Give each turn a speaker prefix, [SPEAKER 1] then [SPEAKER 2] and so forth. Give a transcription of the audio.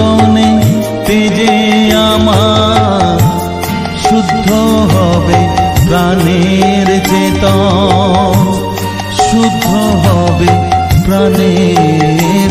[SPEAKER 1] রতনে তেজে আমার শুদ্ধ হবে প্রাণের চেতন শুদ্ধ হবে প্রাণের